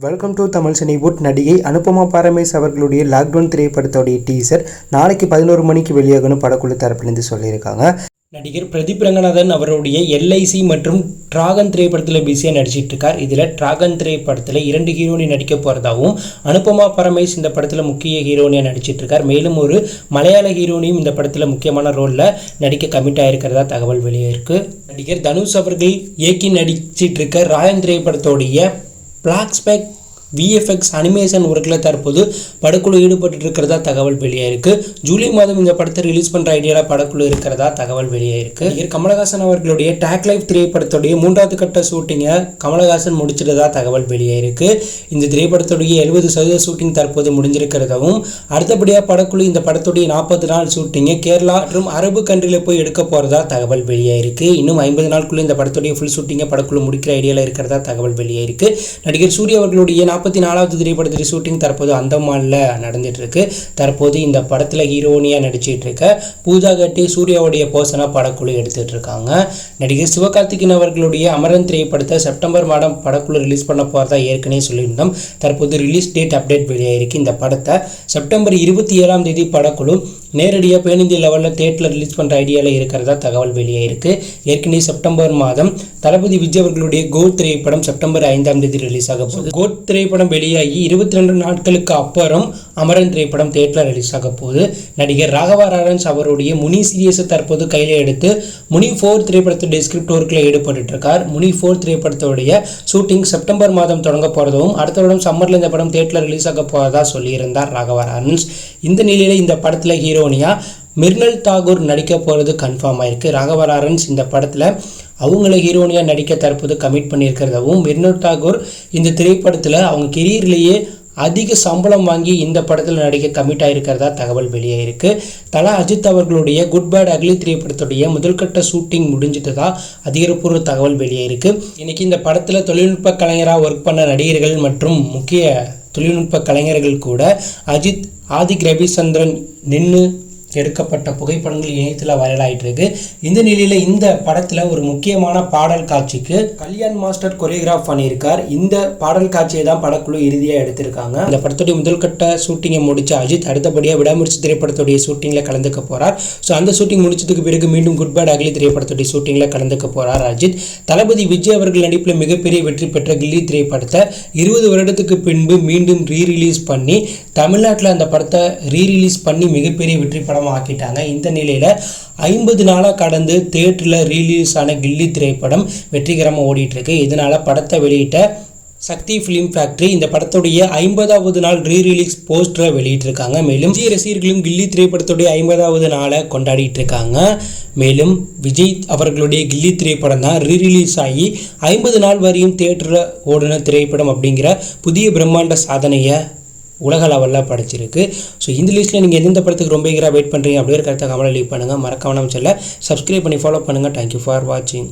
Welcome to Tamil Cinewood நடிகை அனுபமா பாரமேஸ் அவர்களுடைய lockdown திரைப்படத்தோடைய teaser நாளைக்கு பதினோரு மணிக்கு வெளியாகணும் படக்குழு தரப்பிலிருந்து சொல்லியிருக்காங்க. நடிகர் பிரதீப் ரங்கநாதன் அவருடைய எல்ஐசி மற்றும் டிராகன் திரைப்படத்தில் பிஸியாக நடிச்சிட்டு இருக்கார். இதில் டிராகன் திரைப்படத்தில் இரண்டு ஹீரோனி நடிக்க போகிறதாகவும் அனுபமா பரமேஷ் இந்த படத்தில் முக்கிய ஹீரோனியாக நடிச்சிட்டு இருக்கார். மேலும் ஒரு மலையாள ஹீரோனியும் இந்த படத்தில் முக்கியமான ரோலில் நடிக்க கமிட் ஆகிருக்கிறதா தகவல் வெளியே இருக்குது நடிகர் தனுஷ் அவர்கள் இயக்கி நடிச்சிட்டு இருக்க ராயன் திரைப்படத்தோடைய black speck விஎஃப்எக்ஸ் அனிமேஷன் ஒர்க்கில் தற்போது படக்குழு ஈடுபட்டு இருக்கிறதா தகவல் வெளியாயிருக்கு. ஜூலை மாதம் இந்த படத்தை ரிலீஸ் பண்ணுற ஐடியாவில் படக்குழு இருக்கிறதா தகவல் வெளியாயிருக்கு. கமலஹாசன் அவர்களுடைய டேக் லைஃப் திரைப்படத்துடைய மூன்றாவது கட்ட ஷூட்டிங்கை கமலஹாசன் முடிச்சிட்டதா தகவல் வெளியாயிருக்கு. இந்த திரைப்படத்துடைய எழுபது சதவீத ஷூட்டிங் தற்போது முடிஞ்சிருக்கிறதாவும் அடுத்தபடியாக படக்குழு இந்த படத்துடைய நாற்பது நாள் ஷூட்டிங்கை கேரளா மற்றும் அரபு கண்ட்ரியில் போய் எடுக்க போகிறதா தகவல் வெளியாயிருக்கு. இன்னும் ஐம்பது நாளுக்குள்ளே இந்த படத்துடைய ஃபுல் ஷூட்டிங்கை படக்குழு முடிக்கிற ஐடியாவில் இருக்கிறதா தகவல் வெளியாயிருக்கு. நடிகர் சூரிய அவர்களுடைய நாற்பத்தி நாலாவது திரைப்படத்தில் ஷூட்டிங் தற்போது அந்தமானில் நடந்துகிட்ருக்கு தற்போது இந்த படத்தில் ஹீரோனியாக நடிச்சிட்ருக்க பூஜா கட்டி சூர்யாவுடைய போசனாக படக்குழு எடுத்துகிட்டு இருக்காங்க நடிகர் சிவகார்த்திகேயன் அவர்களுடைய அமரன் திரைப்படத்தை செப்டம்பர் மாதம் படக்குழு ரிலீஸ் பண்ண போகிறதா ஏற்கனவே சொல்லியிருந்தோம். தற்போது ரிலீஸ் டேட் அப்டேட் வெளியாகிருக்கு இந்த படத்தை செப்டம்பர் இருபத்தி ஏழாம் தேதி படக்குழு நேரடியாக பேனிந்திய லெவலில் தேட்டரில் ரிலீஸ் பண்ணுற ஐடியாவில் இருக்கிறதா தகவல் வெளியாயிருக்கு ஏற்கனவே செப்டம்பர் மாதம் தளபதி விஜய் அவர்களுடைய கோட் திரைப்படம் செப்டம்பர் ஐந்தாம் தேதி ரிலீஸ் ஆக போகுது. கோட் திரைப்படம் வெளியாகி இருபத்தி ரெண்டு நாட்களுக்கு அப்புறம் அமரன் திரைப்படம் தேட்டரில் ரிலீஸ் ஆக போகுது. நடிகர் ராகவா ராரன்ஸ் அவருடைய முனி சீரியஸை தற்போது கையில் எடுத்து முனி ஃபோர் திரைப்படத்துடைய ஸ்கிரிப்ட் ஒர்க்கில் ஈடுபட்டு இருக்கார் முனி ஃபோர் திரைப்படத்துடைய ஷூட்டிங் செப்டம்பர் மாதம் தொடங்க போகிறதும் அடுத்த வருடம் சம்மரில் இந்த படம் தேட்டரில் ரிலீஸ் ஆக போகிறதா சொல்லியிருந்தார் ராகவா ராரன்ஸ். இந்த நிலையில் இந்த படத்தில் ஹீரோனியா மிர்னல் தாகூர் நடிக்க போகிறது கன்ஃபார்ம் ஆயிருக்கு. ராகவராரன்ஸ் இந்த படத்தில் அவங்கள ஹீரோனியாக நடிக்க தற்போது கமிட் பண்ணியிருக்கிறதாவும் மிர்னல் தாகூர் இந்த திரைப்படத்தில் அவங்க கெரியர்லேயே அதிக சம்பளம் வாங்கி இந்த படத்தில் நடிக்க கமிட் ஆகிருக்கிறதா தகவல் வெளியாயிருக்கு தலா அஜித் அவர்களுடைய குட் பேட் அக்லி திரைப்படத்துடைய முதல்கட்ட ஷூட்டிங் முடிஞ்சிட்டதா அதிகாரப்பூர்வ தகவல் வெளியாயிருக்கு இன்னைக்கு இந்த படத்தில் தொழில்நுட்ப கலைஞராக ஒர்க் பண்ண நடிகர்கள் மற்றும் முக்கிய தொழில்நுட்ப கலைஞர்கள் கூட அஜித் ஆதிக் ரவிச்சந்திரன் நின்று எடுக்கப்பட்ட புகைப்படங்கள் இணையத்தில் வைரலாயிட்டு இருக்கு இந்த நிலையில் இந்த படத்தில் ஒரு முக்கியமான பாடல் காட்சிக்கு கல்யாண் மாஸ்டர் கொரியோகிராஃப் பண்ணியிருக்கார். இந்த பாடல் காட்சியை தான் படக்குழு இறுதியாக எடுத்திருக்காங்க. இந்த படத்துடைய முதல் கட்ட ஷூட்டிங்கை முடிச்ச அஜித் அடுத்தபடியாக விடாமுயற்சி திரைப்படத்துடைய ஷூட்டிங்கில் கலந்துக்க போகிறார் ஸோ அந்த ஷூட்டிங் முடிச்சதுக்கு பிறகு மீண்டும் குட் பேட் அகலி திரைப்படத்துடைய ஷூட்டிங்கில் கலந்துக்க போகிறார் அஜித். தளபதி விஜய் அவர்கள் நடிப்பில் மிகப்பெரிய வெற்றி பெற்ற கில்லி திரைப்படத்தை இருபது வருடத்துக்கு பின்பு மீண்டும் ரீ ரிலீஸ் பண்ணி தமிழ்நாட்டில் அந்த படத்தை ரீ ரிலீஸ் பண்ணி மிகப்பெரிய வெற்றி படம் ஆக்கிட்டாங்க இந்த நிலையில் ஐம்பது நாளாக கடந்து தேட்டரில் ரிலீஸ் ஆன கில்லி திரைப்படம் வெற்றிகரமாக ஓடிட்டுருக்கு. இதனால் படத்தை வெளியிட்ட சக்தி ஃபிலிம் ஃபேக்ட்ரி இந்த படத்துடைய ஐம்பதாவது நாள் ரீ ரிலீஸ் போஸ்டரை வெளியிட்டிருக்காங்க. மேலும் விஜய் ரசிகர்களும் கில்லி திரைப்படத்துடைய ஐம்பதாவது நாளை கொண்டாடிட்டு இருக்காங்க மேலும் விஜய் அவர்களுடைய கில்லி திரைப்படம் தான் ரீ ரிலீஸ் ஆகி ஐம்பது நாள் வரையும் தேட்டரில் ஓடின திரைப்படம் அப்படிங்கிற புதிய பிரம்மாண்ட சாதனையை உலக லெவலில் படிச்சிருக்கு. ஸோ இந்த லிஸ்ட்டில் நீங்கள் எந்தெந்த படத்துக்கு ரொம்ப ஈகராக வெயிட் பண்ணுறீங்க அப்படியே கருத்தை கமலை லீவ் பண்ணுங்கள் மறக்காம நம்ம செல்ல சப்ஸ்கிரைப் பண்ணி ஃபாலோ பண்ணுங்கள் தேங்க்யூ ஃபார் வாட்சிங்